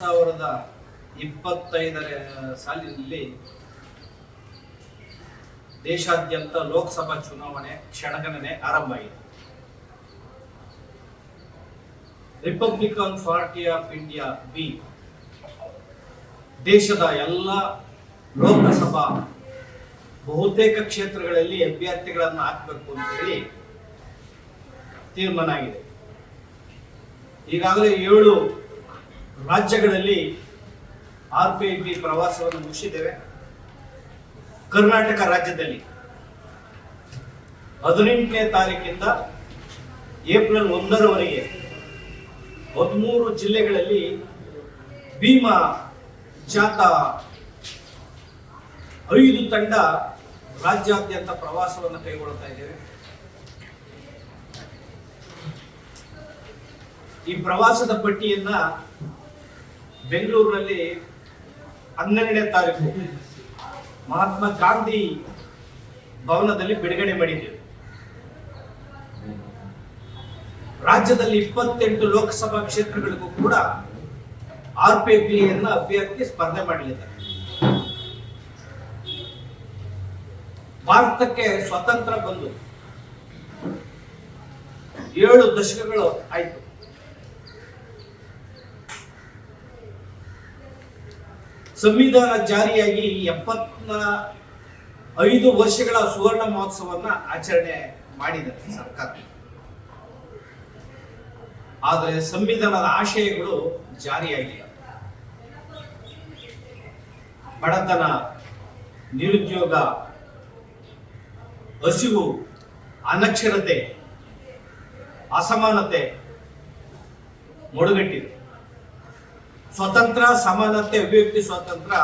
ಸಾವಿರದ ಇಪ್ಪತ್ತೈದರ ಸಾಲಿನಲ್ಲಿ ದೇಶಾದ್ಯಂತ ಲೋಕಸಭಾ ಚುನಾವಣೆ ಕ್ಷಣಗಣನೆ ಆರಂಭ ಆಯಿತು Republican Party of India B ದೇಶದ ಎಲ್ಲ ಲೋಕಸಭಾ ಬಹುತೇಕ ಕ್ಷೇತ್ರಗಳಲ್ಲಿ ಅಭ್ಯರ್ಥಿಗಳನ್ನು ಹಾಕಬೇಕು ಅಂತ ಹೇಳಿ ತೀರ್ಮಾನ ಆಗಿದೆ. ಈಗಾಗಲೇ ಏಳು ರಾಜ್ಯಗಳಲ್ಲಿ ಆರ್ ಪಿ ಐ ಪಿ ಪ್ರವಾಸವನ್ನು ಮುಗಿಸಿದ್ದೇವೆ. ಕರ್ನಾಟಕ ರಾಜ್ಯದಲ್ಲಿ ಹದಿನೆಂಟನೇ ತಾರೀಕಿಂದ ಏಪ್ರಿಲ್ ಒಂದರವರೆಗೆ ಹದಿಮೂರು ಜಿಲ್ಲೆಗಳಲ್ಲಿ ಭೀಮಾ ಜಾಥಾ ಐದು ತಂಡ ರಾಜ್ಯಾದ್ಯಂತ ಪ್ರವಾಸವನ್ನು ಕೈಗೊಳ್ಳುತ್ತಾ ಇದ್ದೇವೆ. ಈ ಪ್ರವಾಸದ ಪಟ್ಟಿಯನ್ನ ಬೆಂಗಳೂರಿನಲ್ಲಿ ಹನ್ನೆರಡನೇ ತಾರೀಕು ಮಹಾತ್ಮ ಗಾಂಧಿ ಭವನದಲ್ಲಿ ಬಿಡುಗಡೆ ಮಾಡಿದ್ದೇವೆ ರಾಜ್ಯದಲ್ಲಿ ಇಪ್ಪತ್ತೆಂಟು ಲೋಕಸಭಾ ಕ್ಷೇತ್ರಗಳಿಗೂ ಕೂಡ ಆರ್ ಪಿ ಪಿಯನ್ನ ಅಭ್ಯರ್ಥಿ ಸ್ಪರ್ಧೆ ಮಾಡಲಿದ್ದಾರೆ. ಭಾರತಕ್ಕೆ ಸ್ವತಂತ್ರ ಬಂದು ಏಳು ದಶಕಗಳು ಆಯ್ತು. ಸಂವಿಧಾನ ಜಾರಿಯಾಗಿ ಎಪ್ಪತ್ನ ಐದು ವರ್ಷಗಳ ಸುವರ್ಣ ಮಹೋತ್ಸವನ್ನ ಆಚರಣೆ ಮಾಡಿದೆ ಸರ್ಕಾರ. ಆದರೆ ಸಂವಿಧಾನದ ಆಶಯಗಳು ಜಾರಿಯಾಗಿಲ್ಲ. ಬಡತನ, ನಿರುದ್ಯೋಗ, ಹಸಿವು, ಅನಕ್ಷರತೆ, ಅಸಮಾನತೆ, ಮೊಡಗಟ್ಟಿದೆ. ಸ್ವತಂತ್ರ ಸಮಾನತೆ ಅಭಿವ್ಯಕ್ತಿ ಸ್ವಾತಂತ್ರ್ಯ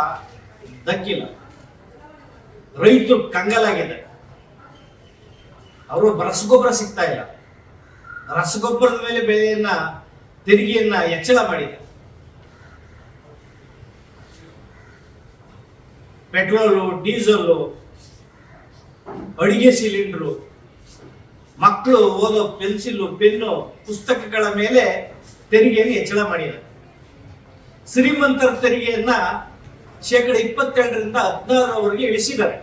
ದಕ್ಕಿಲ್ಲ. ರೈತರು ಕಂಗಲಾಗಿದೆ. ಅವರು ರಸಗೊಬ್ಬರ ಸಿಗ್ತಾ ಇಲ್ಲ. ರಸಗೊಬ್ಬರದ ಮೇಲೆ ಬೆಲೆಯನ್ನ ತೆರಿಗೆಯನ್ನ ಹೆಚ್ಚಳ ಮಾಡಿದೆ. ಪೆಟ್ರೋಲು ಡೀಸೆಲ್ಲು ಅಡಿಗೆ ಸಿಲಿಂಡ್ರು, ಮಕ್ಕಳು ಓದೋ ಪೆನ್ಸಿಲ್, ಪೆನ್ನು, ಪುಸ್ತಕಗಳ ಮೇಲೆ ತೆರಿಗೆಯನ್ನು ಹೆಚ್ಚಳ ಮಾಡಿದೆ. ಶ್ರೀಮಂತರ ತೆರಿಗೆಯನ್ನ ಶೇಕಡ ಇಪ್ಪತ್ತೆರಡರಿಂದ ಹದಿನಾರರವರೆಗೆ ಇಳಿಸಿದ್ದಾರೆ.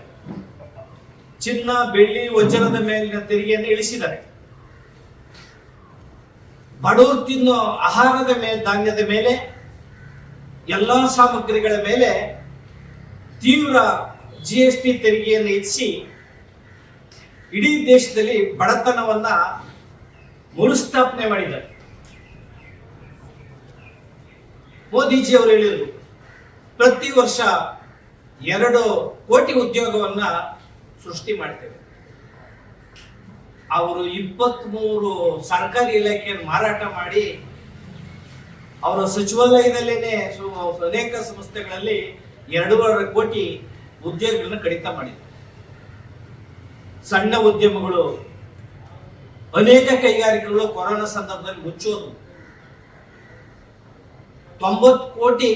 ಚಿನ್ನ, ಬೆಳ್ಳಿ, ವಜ್ರದ ಮೇಲಿನ ತೆರಿಗೆಯನ್ನು ಇಳಿಸಿದ್ದಾರೆ. ಬಡವರು ತಿನ್ನೋ ಆಹಾರದ ಮೇಲೆ ಧಾನ್ಯದ ಮೇಲೆ, ಎಲ್ಲಾ ಸಾಮಗ್ರಿಗಳ ಮೇಲೆ ತೀವ್ರ ಜಿ ಎಸ್ ಟಿ ತೆರಿಗೆಯನ್ನು ಹೆಚ್ಚಿಸಿ ಇಡೀ ದೇಶದಲ್ಲಿ ಬಡತನವನ್ನ ಮರುಸ್ಥಾಪನೆ ಮಾಡಿದ್ದಾರೆ. ಮೋದಿಜಿ ಅವರು ಹೇಳಿದರು. ಪ್ರತಿ ವರ್ಷ ಎರಡು ಕೋಟಿ ಉದ್ಯೋಗವನ್ನ ಸೃಷ್ಟಿ ಮಾಡ್ತೇವೆ. ಅವರು ಇಪ್ಪತ್ಮೂರು ಸರ್ಕಾರಿ ಇಲಾಖೆಯನ್ನು ಮಾರಾಟ ಮಾಡಿ ಅವರ ಸಚಿವಾಲಯದಲ್ಲೇನೆ ಅನೇಕ ಸಂಸ್ಥೆಗಳಲ್ಲಿ ಎರಡೂವರೆ ಕೋಟಿ ಉದ್ಯೋಗಗಳನ್ನ ಕಡಿತ ಮಾಡಿದ್ರು. ಸಣ್ಣ ಉದ್ಯಮಗಳು ಅನೇಕ ಕೈಗಾರಿಕೆಗಳು ಕೊರೋನಾ ಸಂದರ್ಭದಲ್ಲಿ ಮುಚ್ಚೋದು ತೊಂಬತ್ತು ಕೋಟಿ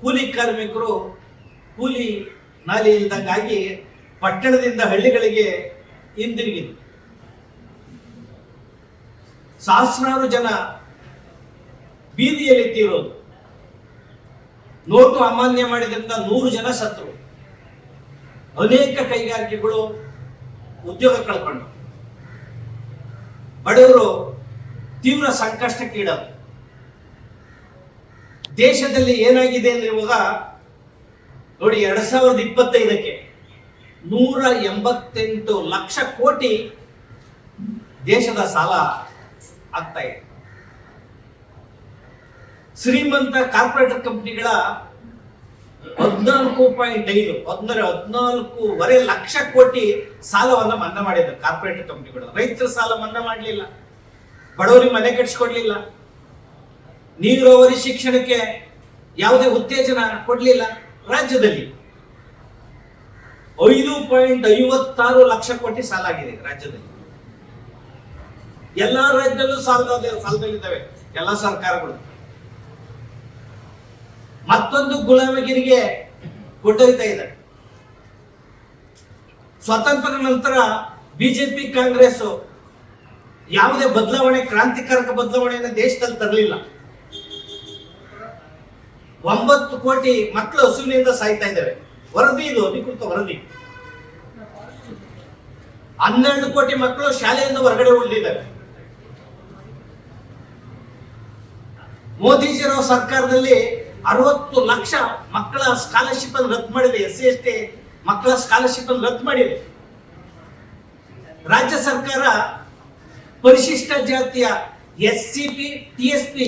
ಕೂಲಿ ಕಾರ್ಮಿಕರು ಕೂಲಿ ನಾಲಿ ಇಲ್ದಂಗಾಗಿ ಪಟ್ಟಣದಿಂದ ಹಳ್ಳಿಗಳಿಗೆ ಹಿಂದಿರುಗಿದ್ರು. ಸಹಸ್ರಾರು ಜನ ಬೀದಿಯಲ್ಲಿ ತೀರೋದು. ನೋಟು ಅಮಾನ್ಯ ಮಾಡಿದ್ರಿಂದ ನೂರು ಜನ ಸತ್ರು ಅನೇಕ ಕೈಗಾರಿಕೆಗಳು ಉದ್ಯೋಗ ಕಳ್ಕೊಂಡು ಬಡವರು ತೀವ್ರ ಸಂಕಷ್ಟಕ್ಕೀಡಾದ್ರು ದೇಶದಲ್ಲಿ ಏನಾಗಿದೆ ಅಂದ್ರೆ ಇವಾಗ ನೋಡಿ ಎರಡ್ ಸಾವಿರದ ಇಪ್ಪತ್ತೈದಕ್ಕೆ ನೂರ ಎಂಬತ್ತೆಂಟು ಲಕ್ಷ ಕೋಟಿ ದೇಶದ ಸಾಲ ಆಗ್ತಾ ಇದೆ. ಶ್ರೀಮಂತ ಕಾರ್ಪೊರೇಟ್ ಕಂಪನಿಗಳ ಹದಿನಾಲ್ಕು ಪಾಯಿಂಟ್ ಐದು ಹದಿನಾರು ಹದಿನಾಲ್ಕೂವರೆ ಲಕ್ಷ ಕೋಟಿ ಸಾಲವನ್ನು ಮನ್ನಾ ಮಾಡಿದ್ರು ಕಾರ್ಪೊರೇಟ್ ಕಂಪ್ನಿಗಳು. ರೈತರ ಸಾಲ ಮನ್ನಾ ಮಾಡಲಿಲ್ಲ. ಬಡವರಿಗೆ ಮನೆ ಕಟ್ಸ್ಕೊಡ್ಲಿಲ್ಲ. ನೀರಾವರಿ ಶಿಕ್ಷಣಕ್ಕೆ ಯಾವುದೇ ಉತ್ತೇಜನ ಕೊಡಲಿಲ್ಲ ರಾಜ್ಯದಲ್ಲಿ. ಐದು ಪಾಯಿಂಟ್ ಐವತ್ತಾರು ಲಕ್ಷ ಕೋಟಿ ಸಾಲ ಆಗಿದೆ ರಾಜ್ಯದಲ್ಲಿ. ಎಲ್ಲಾ ರಾಜ್ಯದಲ್ಲೂ ಸಾಲದ ಸಾಲದಲ್ಲಿದ್ದಾವೆ ಎಲ್ಲ ಸರ್ಕಾರಗಳು. ಮತ್ತೊಂದು ಗುಲಾಮಗಿರಿಗೆ ಕೊಂಡೊಯ್ತಾ ಇದೆ. ಸ್ವಾತಂತ್ರ್ಯ ನಂತರ ಬಿಜೆಪಿ, ಕಾಂಗ್ರೆಸ್ ಯಾವುದೇ ಬದಲಾವಣೆ, ಕ್ರಾಂತಿಕಾರಕ ಬದಲಾವಣೆಯನ್ನು ದೇಶದಲ್ಲಿ ತರಲಿಲ್ಲ. ಒಂಬತ್ತು ಕೋಟಿ ಮಕ್ಕಳು ಹಸುವಿನಿಂದ ಸಾಯ್ತಾ ಇದ್ದಾವೆ. ವರದಿ ಇದು, ಅಧಿಕೃತ ವರದಿ. ಹನ್ನೆರಡು ಕೋಟಿ ಮಕ್ಕಳು ಶಾಲೆಯಿಂದ ಹೊರಗಡೆ ಉಳಿದಿದ್ದಾರೆ. ಮೋದಿಜಿರೋ ಸರ್ಕಾರದಲ್ಲಿ ಅರವತ್ತು ಲಕ್ಷ ಮಕ್ಕಳ ಸ್ಕಾಲರ್ಶಿಪ್ ಅನ್ನು ರದ್ದು ಮಾಡಿದೆ. ಎಸ್ ಸಿ ಎಸ್ ಟಿ ಮಕ್ಕಳ ಸ್ಕಾಲರ್ಶಿಪ್ ಅನ್ನು ರದ್ದು ಮಾಡಿದೆ. ರಾಜ್ಯ ಸರ್ಕಾರ ಪರಿಶಿಷ್ಟ ಜಾತಿಯ S C P, T S P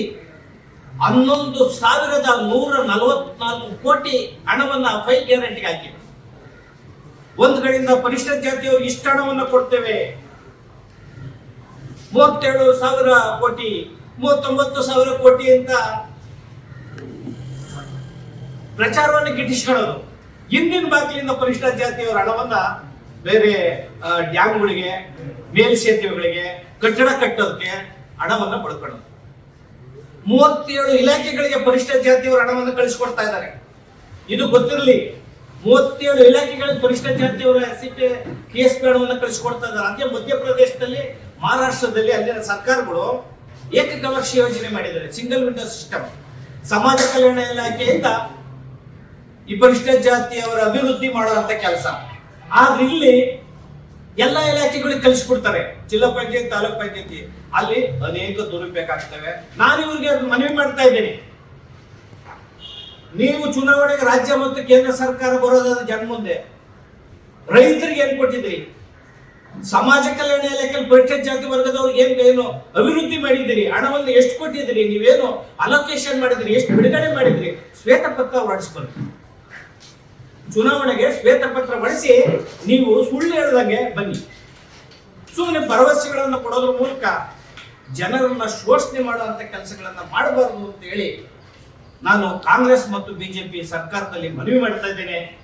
ಹನ್ನೊಂದು ಸಾವಿರದ ನೂರ ನಲವತ್ನಾಲ್ಕು ಕೋಟಿ ಹಣವನ್ನ ಫೈಲ್ ಗ್ಯಾರಂಟಿಗೆ ಹಾಕಿದ್ರು ಒಂದು ಕಡೆಯಿಂದ ಪರಿಶಿಷ್ಟ ಜಾತಿಯವರು ಇಷ್ಟು ಹಣವನ್ನು ಕೊಡ್ತೇವೆ. ಮೂವತ್ತೇಳು ಸಾವಿರ ಕೋಟಿ, ಮೂವತ್ತೊಂಬತ್ತು ಸಾವಿರ ಕೋಟಿ ಅಂತ ಪ್ರಚಾರವನ್ನು ಗಿಟ್ಟಿಸ್ಕೊಳ್ಳೋದು. ಹಿಂದಿನ ಬಾಗಿಲಿಂದ ಪರಿಷ್ಠ ಜಾತಿಯವರ ಹಣವನ್ನ ಬೇರೆ ಡ್ಯಾಮ್ಗಳಿಗೆ, ಮೇಲ್ಸೇತುವೆಗಳಿಗೆ, ಕಟ್ಟಡ ಕಟ್ಟೋದಕ್ಕೆ ಹಣವನ್ನ ಪಡ್ಕೊಳ್ಳೋದು. ಮೂವತ್ತೇಳು ಇಲಾಖೆಗಳಿಗೆ ಪರಿಷ್ಠ ಜಾತಿಯವರ ಹಣವನ್ನು ಕಳಿಸಿಕೊಡ್ತಾ ಇದ್ದಾರೆ. ಇದು ಗೊತ್ತಿರಲಿ, ಮೂವತ್ತೇಳು ಇಲಾಖೆಗಳಿಗೆ ಪರಿಷ್ಠ ಜಾತಿಯವರ ಸಿ ಪಿ ಎಸ್ ಪಿ ಹಣವನ್ನು ಕಳಿಸಿಕೊಡ್ತಾ ಇದ್ದಾರೆ. ಅದೇ ಮಧ್ಯಪ್ರದೇಶದಲ್ಲಿ, ಮಹಾರಾಷ್ಟ್ರದಲ್ಲಿ ಅಲ್ಲಿನ ಸರ್ಕಾರಗಳು ಏಕಗವಾಕ್ಷ ಯೋಜನೆ ಮಾಡಿದ್ದಾರೆ ಸಿಂಗಲ್ ವಿಂಡೋ ಸಿಸ್ಟಮ್ ಸಮಾಜ ಕಲ್ಯಾಣ ಇಲಾಖೆಯಿಂದ ಈ ಪರಿಷ್ಠ ಜಾತಿಯವರ ಅಭಿವೃದ್ಧಿ ಮಾಡುವಂತ ಕೆಲಸ. ಆದ್ರೆ ಇಲ್ಲಿ ಎಲ್ಲ ಇಲಾಖೆಗಳಿಗೆ ಕಲಿಸ್ಕೊಡ್ತಾರೆ ಜಿಲ್ಲಾ ಪಂಚಾಯತ್, ತಾಲೂಕ್ ಪಂಚಾಯತಿ. ಅಲ್ಲಿ ಅನೇಕ ದುರುಪಯೋಗ ಆಗ್ತವೆ. ನಾನು ಇವ್ರಿಗೆ ಮನವಿ ಮಾಡ್ತಾ ಇದ್ದೇನೆ. ನೀವು ಚುನಾವಣೆಗೆ ರಾಜ್ಯ ಮತ್ತು ಕೇಂದ್ರ ಸರ್ಕಾರ ಬರೋದಾದ ಜನ ಮುಂದೆ ರೈತರಿಗೆ ಏನ್ ಕೊಟ್ಟಿದ್ರಿ? ಸಮಾಜ ಕಲ್ಯಾಣ ಇಲಾಖೆಯಲ್ಲಿ ಪರಿಶಿಷ್ಟ ಜಾತಿ ವರ್ಗದವ್ರಿಗೆ ಏನ್ ಏನು ಅಭಿವೃದ್ಧಿ ಮಾಡಿದಿರಿ ಹಣವನ್ನು ಎಷ್ಟು ಕೊಟ್ಟಿದ್ದೀರಿ? ನೀವೇನು ಅಲೋಕೇಶನ್ ಮಾಡಿದ್ರಿ ಎಷ್ಟು ಬಿಡುಗಡೆ ಮಾಡಿದ್ರಿ ಶ್ವೇತಪತ್ರ ಹೊರಡಿಸ್ಕೊಂಡು ಚುನಾವಣೆಗೆ ಶ್ವೇತಪತ್ರ ಬಳಸಿ ನೀವು ಸುಳ್ಳು ಹೇಳದಂಗೆ ಬನ್ನಿ. ಸುಮ್ಮನೆ ಭರವಸೆಗಳನ್ನು ಕೊಡೋದ್ರ ಮೂಲಕ ಜನರನ್ನ ಶೋಷಣೆ ಮಾಡುವಂತ ಕೆಲಸಗಳನ್ನ ಮಾಡಬಾರದು ಅಂತ ಹೇಳಿ ನಾನು ಕಾಂಗ್ರೆಸ್ ಮತ್ತು ಬಿಜೆಪಿ ಸರ್ಕಾರದಲ್ಲಿ ಮನವಿ ಮಾಡ್ತಾ ಇದ್ದೇನೆ.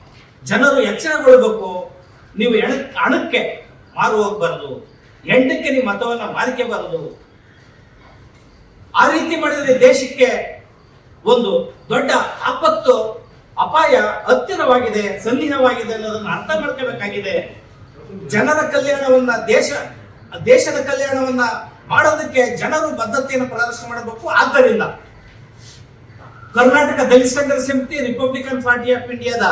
ಜನರು ಎಚ್ಚರಗೊಳ್ಬೇಕು. ನೀವು ಎಣ ಹಣಕ್ಕೆ ಮಾರು ಹೋಗ್ಬಾರ್ದು. ಎಂಟಕ್ಕೆ ನಿಮ್ಮ ಮತವನ್ನ ಮಾರಿಕೆಬಾರದು ಆ ರೀತಿ ಮಾಡಿದ್ರೆ ದೇಶಕ್ಕೆ ಒಂದು ದೊಡ್ಡ ಆಪತ್ತು ಅಪಾಯ ಹತ್ತಿರವಾಗಿದೆ, ಸನ್ನಿಹವಾಗಿದೆ ಅನ್ನೋದನ್ನು ಅರ್ಥ ಮಾಡ್ಕೋಬೇಕಾಗಿದೆ. ಜನರ ಕಲ್ಯಾಣವನ್ನ, ದೇಶ, ದೇಶದ ಕಲ್ಯಾಣವನ್ನ ಮಾಡೋದಕ್ಕೆ ಜನರು ಬದ್ಧತೆಯನ್ನು ಪ್ರದರ್ಶನ ಮಾಡಬೇಕು. ಆದ್ದರಿಂದ ಕರ್ನಾಟಕ ದಲಿತ ಸಂಘರ್ಷ ಸಮಿತಿ ರಿಪಬ್ಲಿಕನ್ ಪಾರ್ಟಿ ಆಫ್ ಇಂಡಿಯಾದ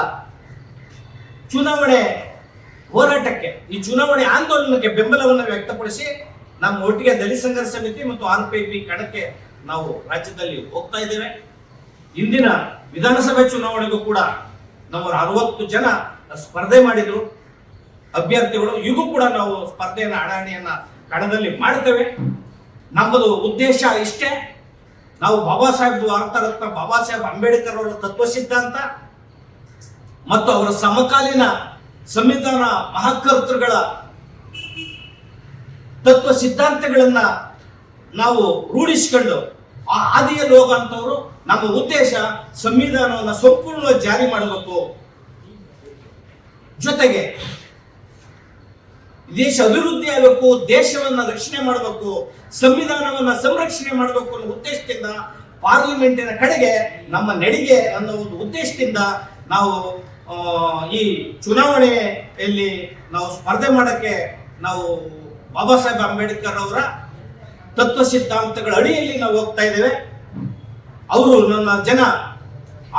ಚುನಾವಣೆ ಹೋರಾಟಕ್ಕೆ, ಈ ಚುನಾವಣೆ ಆಂದೋಲನಕ್ಕೆ ಬೆಂಬಲವನ್ನು ವ್ಯಕ್ತಪಡಿಸಿ ನಮ್ಮ ಒಟ್ಟಿಗೆ ದಲಿತ ಸಂಘರ್ಷ ಸಮಿತಿ ಮತ್ತು ಆರ್ ಪಿ ಪಿ ಕಣಕ್ಕೆ ನಾವು ರಾಜ್ಯದಲ್ಲಿ ಹೋಗ್ತಾ ಇದ್ದೇವೆ. ಇಂದಿನ ವಿಧಾನಸಭೆ ಚುನಾವಣೆಗೂ ಕೂಡ ನಾವು ಅರವತ್ತು ಜನ ಸ್ಪರ್ಧೆ ಮಾಡಿದ್ರು. ಅಭ್ಯರ್ಥಿಗಳು ಈಗೂ ಕೂಡ ನಾವು ಸ್ಪರ್ಧೆಯನ್ನ ಹಣಾಹಣಿಯನ್ನ ಕಣದಲ್ಲಿ ಮಾಡ್ತೇವೆ. ನಮ್ಮದು ಉದ್ದೇಶ ಇಷ್ಟೇ. ನಾವು ಬಾಬಾ ಸಾಹೇಬ್ ಅರ್ಥರತ್ನ ರತ್ನ ಬಾಬಾ ಸಾಹೇಬ್ ಅಂಬೇಡ್ಕರ್ ಅವರ ತತ್ವ ಸಿದ್ಧಾಂತ ಮತ್ತು ಅವರ ಸಮಕಾಲೀನ ಸಂವಿಧಾನ ಮಹಾಕರ್ತೃಗಳ ತತ್ವ ಸಿದ್ಧಾಂತಗಳನ್ನ ನಾವು ರೂಢಿಸಿಕೊಂಡು ಆ ಹಾದಿಯಲ್ಲಿ ಹೋಗುವಂಥವ್ರು ನಮ್ಮ ಉದ್ದೇಶ ಸಂವಿಧಾನವನ್ನು ಸಂಪೂರ್ಣವಾಗಿ ಜಾರಿ ಮಾಡಬೇಕು. ಜೊತೆಗೆ ದೇಶ ಅಭಿವೃದ್ಧಿ ಆಗಬೇಕು, ದೇಶವನ್ನ ರಕ್ಷಣೆ ಮಾಡಬೇಕು, ಸಂವಿಧಾನವನ್ನ ಸಂರಕ್ಷಣೆ ಮಾಡಬೇಕು ಅನ್ನೋ ಉದ್ದೇಶದಿಂದ ಪಾರ್ಲಿಮೆಂಟಿನ ಕಡೆಗೆ ನಮ್ಮ ನಡಿಗೆ ಅನ್ನೋ ಒಂದು ಉದ್ದೇಶದಿಂದ ನಾವು ಈ ಚುನಾವಣೆಯಲ್ಲಿ ನಾವು ಸ್ಪರ್ಧೆ ಮಾಡಕ್ಕೆ ನಾವು ಬಾಬಾ ಸಾಹೇಬ್ ಅಂಬೇಡ್ಕರ್ ಅವರ ತತ್ವ ಸಿದ್ಧಾಂತಗಳ ಅಡಿಯಲ್ಲಿ ನಾವು ಹೋಗ್ತಾ ಇದ್ದೇವೆ. ಅವರು ನನ್ನ ಜನ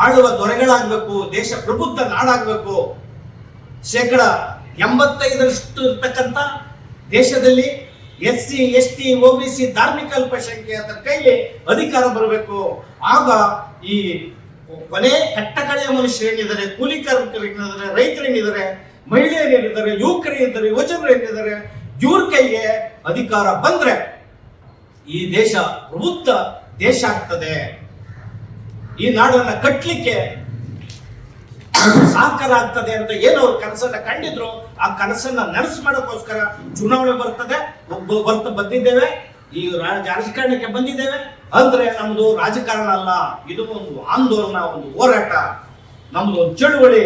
ಆಳುವ ದೊರೆಗಳಾಗಬೇಕು, ದೇಶ ಪ್ರಬುದ್ಧ ನಾಡಾಗಬೇಕು. ಶೇಕಡ ಎಂಬತ್ತೈದರಷ್ಟು ಇರ್ತಕ್ಕಂಥ ದೇಶದಲ್ಲಿ S C S T O B C ಧಾರ್ಮಿಕ ಅಲ್ಪಸಂಖ್ಯಾತರ ಕೈಲಿ ಅಧಿಕಾರ ಬರಬೇಕು. ಆಗ ಈ ಕೊನೆ ಕಟ್ಟಕಡೆಯ ಮನುಷ್ಯರೇನಿದ್ದಾರೆ ಕೂಲಿ ಕಾರ್ಮಿಕರೇನಿದ್ದಾರೆ ರೈತರೇನಿದ್ದಾರೆ ಮಹಿಳೆಯರೇನಿದ್ದಾರೆ ಯುವಕರೇನಿದ್ದಾರೆ ಯುವಜನರೇನಿದ್ದಾರೆ ಇವ್ರ ಕೈಗೆ ಅಧಿಕಾರ ಬಂದ್ರೆ ಈ ದೇಶ ಪ್ರಬುದ್ಧ ದೇಶ ಆಗ್ತದೆ. ಈ ನಾಡನ್ನ ಕಟ್ಟಲಿಕ್ಕೆ ಸಹಕಾರ ಆಗ್ತದೆ ಅಂತ ಏನು ಅವ್ರ ಕನಸನ್ನ ಕಂಡಿದ್ರು, ಆ ಕನಸನ್ನ ನನಸು ಮಾಡೋಕ್ಕೋಸ್ಕರ ಚುನಾವಣೆ ಬರ್ತದೆ. ಒಬ್ಬ ಬರ್ತ ಬಂದಿದ್ದೇವೆ, ಈ ರಾಜಕಾರಣಕ್ಕೆ ಬಂದಿದ್ದೇವೆ. ಅಂದ್ರೆ ನಮ್ದು ರಾಜಕಾರಣ ಅಲ್ಲ, ಇದು ಒಂದು ಆಂದೋಲನ, ಒಂದು ಹೋರಾಟ, ನಮ್ದು ಒಂದು ಚಳುವಳಿ.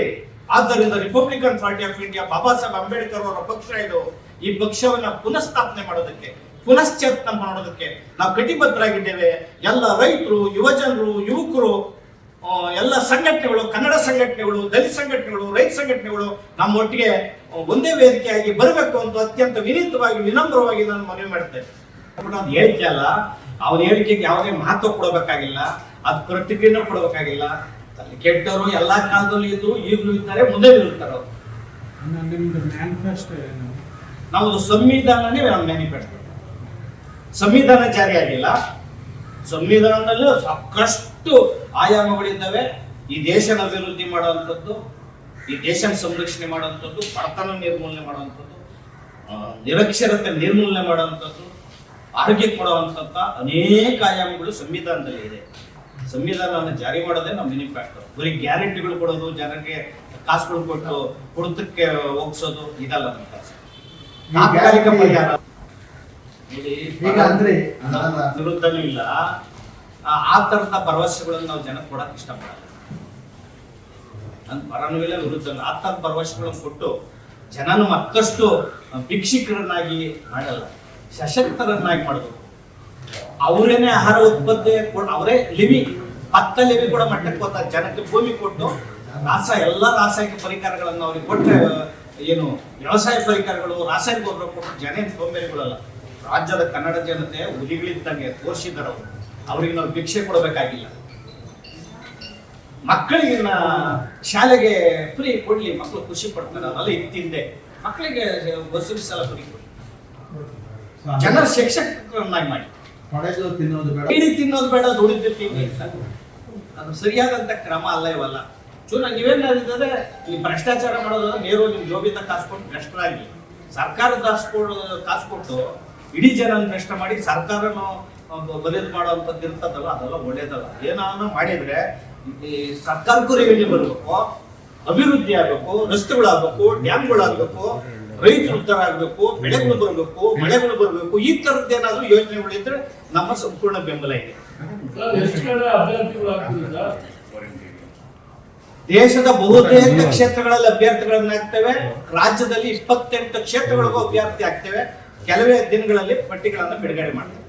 ಆದ್ದರಿಂದ Republican party of India Baba Saheb Ambedkar ಅವರ ಪಕ್ಷ ಇದು. ಈ ಪಕ್ಷವನ್ನ ಪುನಃಸ್ಥಾಪನೆ ಮಾಡೋದಕ್ಕೆ ಪುನಶ್ಚೇತನ ಮಾಡೋದಕ್ಕೆ ನಾವು ಕಟಿಬದ್ಧರಾಗಿದ್ದೇವೆ. ಎಲ್ಲ ರೈತರು ಯುವಜನರು ಯುವಕರು ಎಲ್ಲ ಸಂಘಟನೆಗಳು ಕನ್ನಡ ಸಂಘಟನೆಗಳು ದಲಿತ ಸಂಘಟನೆಗಳು ರೈತ ಸಂಘಟನೆಗಳು ನಮ್ಮ ಒಟ್ಟಿಗೆ ಒಂದೇ ವೇದಿಕೆಯಾಗಿ ಬರಬೇಕು ಅಂತ ಅತ್ಯಂತ ವಿನೀತವಾಗಿ ವಿನಮ್ರವಾಗಿ ನಾನು ಮನವಿ ಮಾಡ್ತೇನೆ. ನಾನು ಹೇಳಿಕೆ ಅಲ್ಲ ಅವನ ಹೇಳಿಕೆಗೆ ಯಾವುದೇ ಮಹತ್ವ ಕೊಡಬೇಕಾಗಿಲ್ಲ ಅದು ಪ್ರತಿಕ್ರಿಯೆನೂ ಕೊಡಬೇಕಾಗಿಲ್ಲ. ಅಲ್ಲಿ ಕೆಟ್ಟವರು ಎಲ್ಲಾ ಕಾಲದಲ್ಲಿ ಇದ್ರು ಈಗಲೂ ಇದ್ದಾರೆ ಮುಂದೆ ಇರ್ತಾರೆ ಅವರು. ನಮ್ಮದು ಸಂವಿಧಾನನೇ ಮ್ಯಾನಿಫೆಸ್ಟೋ ಸಂವಿಧಾನ ಜಾರಿಯಾಗಿಲ್ಲ ಸಂವಿಧಾನದಲ್ಲೂ ಸಾಕಷ್ಟು ಆಯಾಮಗಳಿದ್ದಾವೆ. ಈ ದೇಶನ ಅಭಿವೃದ್ಧಿ ಮಾಡುವಂಥದ್ದು ಈ ದೇಶ ಸಂರಕ್ಷಣೆ ಮಾಡುವಂಥದ್ದು ಬಡತನ ನಿರ್ಮೂಲನೆ ಮಾಡುವಂಥದ್ದು ನಿರಕ್ಷರತೆ ನಿರ್ಮೂಲನೆ ಮಾಡುವಂಥದ್ದು ಆರೋಗ್ಯ ಕೊಡುವಂಥ ಅನೇಕ ಆಯಾಮಗಳು ಸಂವಿಧಾನದಲ್ಲಿ ಇದೆ. ಸಂವಿಧಾನವನ್ನು ಜಾರಿ ಮಾಡೋದೇ ನಮ್ಮ ಮಿನಿಫ್ಯಾಕ್ಟ್ ಬರೀ ಗ್ಯಾರಂಟಿಗಳು ಕೊಡೋದು ಜನರಿಗೆ ಕಾಸುಗಳು ಕೊಟ್ಟು ಕುಡಿತಕ್ಕೆ ಹೋಗ್ಸೋದು ಇದಲ್ಲ ನಮ್ಮ ಕೆಲಸ. ಈಗ ಅಂದ್ರೆ? ವಿರುದ್ಧನೂ ಇಲ್ಲ. ಆ ತರದ ಭರವಸೆಗಳನ್ನು ನಾವು ಜನಕ್ಕೆ ಕೊಡಕ್ ಇಷ್ಟಪಡಲ್ಲ. ನನ್ನ ಪರನೂ ಇಲ್ಲ ಆ ತರದ ಭರವಸೆಗಳನ್ನು ಕೊಟ್ಟು ಜನನು ಮತ್ತಷ್ಟು ಭಿಕ್ಷಿಕರನ್ನಾಗಿ ಮಾಡಲ್ಲ. ಸಶಕ್ತರನ್ನಾಗಿ ಮಾಡಬೇಕು. ಅವರೇನೆ ಆಹಾರ ಉತ್ಪತ್ತಿ ಅವರೇ ಲಿವಿ ಭತ್ತ ಲಿವಿ ಕೂಡ ಮಟ್ಟಕ್ಕೆ ಹೋದ ಜನಕ್ಕೆ ಭೂಮಿ ಕೊಟ್ಟು ರಾಸ ಎಲ್ಲ ರಾಸಾಯನಿಕ ಪರಿಕರಗಳನ್ನು ಅವ್ರಿಗೆ ಕೊಟ್ಟರೆ ಏನು ವ್ಯವಸಾಯ ಪರಿಕರಗಳು ರಾಸಾಯನಿಕ ಗೊಬ್ಬರ ಕೊಟ್ಟು ಜನ ಸೋಂಬೇರಿಗಳಲ್ಲ. ರಾಜ್ಯದ ಕನ್ನಡ ಜನತೆ ಹುಲಿಗಳಿದ್ದಂಗೆ ತೋರಿಸಿದ್ದಾರೆ ಅವರು. ಅವರಿಗೆ ನಾವು ಭಿಕ್ಷೆ ಕೊಡಬೇಕಾಗಿಲ್ಲ. ಮಕ್ಕಳಿಗೆ ಶಾಲೆಗೆ ಫ್ರೀ ಕೊಡ್ಲಿ ಮಕ್ಕಳು ಖುಷಿ ಪಡ್ತಾರೆ ಅದೆಲ್ಲ ಇತ್ತಿಂದೆ. ಮಕ್ಕಳಿಗೆ ಬಸ್ಸು ಸಲ ಫ್ರೀ ಕೊಡಿ ಜನರ ಶಿಕ್ಷಕರನ್ನಾಗಿ ಮಾಡಿ. ಪಡೆದು ತಿನ್ನೋದು ಬೇಡ. ಇಡೀ ತಿನ್ನೋದು ಬೇಡ ದುಡಿದಿರ್ತೀವಿ ಅದು ಸರಿಯಾದಂತ ಕ್ರಮ ಅಲ್ಲ ಇವಲ್ಲ. ಚೂರ ನೀವೇನ್ ಹೇಳಿದ್ರೆ ಈ ಭ್ರಷ್ಟಾಚಾರ ಮಾಡೋದು ನೇರು ನಿಮ್ಮ ಜೋಬಿಂದ ಕಾಸು ಕೊಟ್ಟು ಭ್ರಷ್ಟರಾಗಿ ಸರ್ಕಾರದ ಕಾಸು ಕೊಡು ಕಾಸು ಕೊಟ್ಟು ಇಡೀ ಜನ ನಷ್ಟ ಮಾಡಿ ಸರ್ಕಾರನೂ ಬದಲು ಮಾಡುವಂಥದ್ದು ಇರ್ತದಲ್ಲ ಅದೆಲ್ಲ ಒಳ್ಳೇದಲ್ಲ. ಏನಾನ ಮಾಡಿದ್ರೆ ಈ ಸರ್ಕಾರಕ್ಕೂ ರೆವಿನ್ಯೂ ಬರಬೇಕು ಅಭಿವೃದ್ಧಿ ಆಗಬೇಕು ರಸ್ತೆಗಳಾಗಬೇಕು ಡ್ಯಾಮ್ಗಳಾಗಬೇಕು ರೈತರು ಉದ್ಧಾರ ಆಗಬೇಕು ಬೆಳೆಗಳು ಬರಬೇಕು ಮಳೆಗಳು ಬರಬೇಕು ಈ ತರದ್ದೇನಾದ್ರೂ ಯೋಜನೆಗಳಿದ್ರೆ ನಮ್ಮ ಸಂಪೂರ್ಣ ಬೆಂಬಲ ಇದೆ. ದೇಶದ ಬಹುತೇಕ ಕ್ಷೇತ್ರಗಳಲ್ಲಿ ಅಭ್ಯರ್ಥಿಗಳನ್ನ ಆಗ್ತೇವೆ ರಾಜ್ಯದಲ್ಲಿ ಇಪ್ಪತ್ತೆಂಟು ಕ್ಷೇತ್ರಗಳಿಗೂ ಅಭ್ಯರ್ಥಿ ಆಗ್ತೇವೆ. ಕೆಲವೇ ದಿನಗಳಲ್ಲಿ ಪಟ್ಟಿಗಳನ್ನು ಬಿಡುಗಡೆ ಮಾಡ್ತೇವೆ